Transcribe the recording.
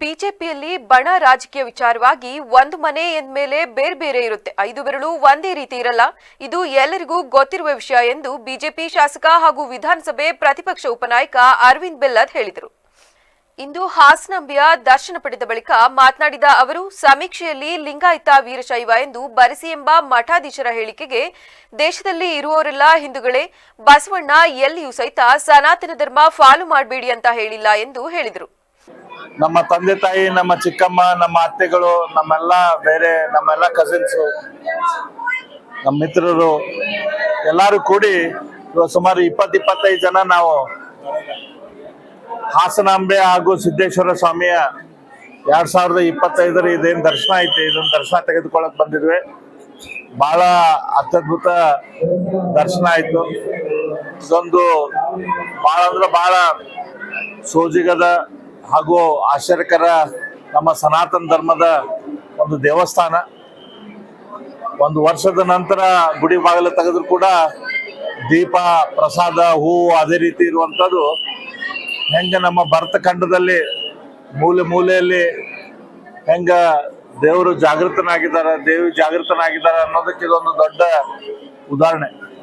ಬಿಜೆಪಿಯಲ್ಲಿ ಬಣ ರಾಜಕೀಯ ವಿಚಾರವಾಗಿ ಒಂದು ಮನೆ ಎಂದ್ಮೇಲೆ ಬೇರೆ ಬೇರೆ ಇರುತ್ತೆ. ಐದು ಬೆರಳು ಒಂದೇ ರೀತಿ ಇರಲ್ಲ. ಇದು ಎಲ್ಲರಿಗೂ ಗೊತ್ತಿರುವ ವಿಷಯ ಎಂದು ಬಿಜೆಪಿ ಶಾಸಕ ಹಾಗೂ ವಿಧಾನಸಭೆ ಪ್ರತಿಪಕ್ಷ ಉಪನಾಯಕ ಅರವಿಂದ್ ಬೆಲ್ಲದ್ ಹೇಳಿದರು. ಇಂದು ಹಾಸನಾಂಬೆಯ ದರ್ಶನ ಪಡೆದ ಬಳಿಕ ಮಾತನಾಡಿದ ಅವರು, ಸಮೀಕ್ಷೆಯಲ್ಲಿ ಲಿಂಗಾಯತ ವೀರಶೈವ ಎಂದು ಬರೆಸಿ ಎಂಬ ಮಠಾಧೀಶರ ಹೇಳಿಕೆಗೆ ದೇಶದಲ್ಲಿ ಇರುವವರೆಲ್ಲ ಹಿಂದೂಗಳೇ, ಬಸವಣ್ಣ ಎಲ್ಲಿಯೂ ಸಹಿತ ಸನಾತನ ಧರ್ಮ ಫಾಲೋ ಮಾಡಬೇಡಿ ಅಂತ ಹೇಳಿಲ್ಲ ಎಂದು ಹೇಳಿದರು. ನಮ್ಮ ತಂದೆ ತಾಯಿ, ನಮ್ಮ ಚಿಕ್ಕಮ್ಮ, ನಮ್ಮ ಅತ್ತೆಗಳು, ನಮ್ಮೆಲ್ಲ ಬೇರೆ, ನಮ್ಮೆಲ್ಲ ಕಸಿನ್ಸು ನಮ್ಮ ಮಿತ್ರರು, ಎಲ್ಲರೂ ಕೂಡಿ ಸುಮಾರು ಇಪ್ಪತ್ತು, ಇಪ್ಪತ್ತೈದು ಜನ ನಾವು ಹಾಸನಾಂಬೆ ಹಾಗೂ ಸಿದ್ದೇಶ್ವರ ಸ್ವಾಮಿಯ ಎರಡ್ ಸಾವಿರದ ಇಪ್ಪತ್ತೈದರ ಇದೇನು ದರ್ಶನ ಐತೆ ಇದೊಂದು ದರ್ಶನ ತೆಗೆದುಕೊಳ್ಳಕ್ ಬಂದಿದ್ವಿ. ಬಹಳ ಅತ್ಯದ್ಭುತ ದರ್ಶನ ಆಯ್ತು. ಇದೊಂದು ಬಹಳ ಅಂದ್ರೆ ಬಹಳ ಸೋಜಿಗದ ಹಾಗೂ ಆಶ್ಚರ್ಯಕರ ನಮ್ಮ ಸನಾತನ ಧರ್ಮದ ಒಂದು ದೇವಸ್ಥಾನ. ಒಂದು ವರ್ಷದ ನಂತರ ಗುಡಿ ಬಾಗಿಲು ತೆಗೆದ್ರು ಕೂಡ ದೀಪ, ಪ್ರಸಾದ, ಹೂವು ಅದೇ ರೀತಿ ಇರುವಂಥದ್ದು. ಹೆಂಗೆ ನಮ್ಮ ಭರತಖಂಡದಲ್ಲಿ ಮೂಲೆ ಮೂಲೆಯಲ್ಲಿ ಹೆಂಗ ದೇವರು ಜಾಗೃತನಾಗಿದ್ದಾರೆ, ದೇವಿ ಜಾಗೃತನಾಗಿದ್ದಾರೆ ಅನ್ನೋದಕ್ಕೆ ಇದೊಂದು ದೊಡ್ಡ ಉದಾಹರಣೆ.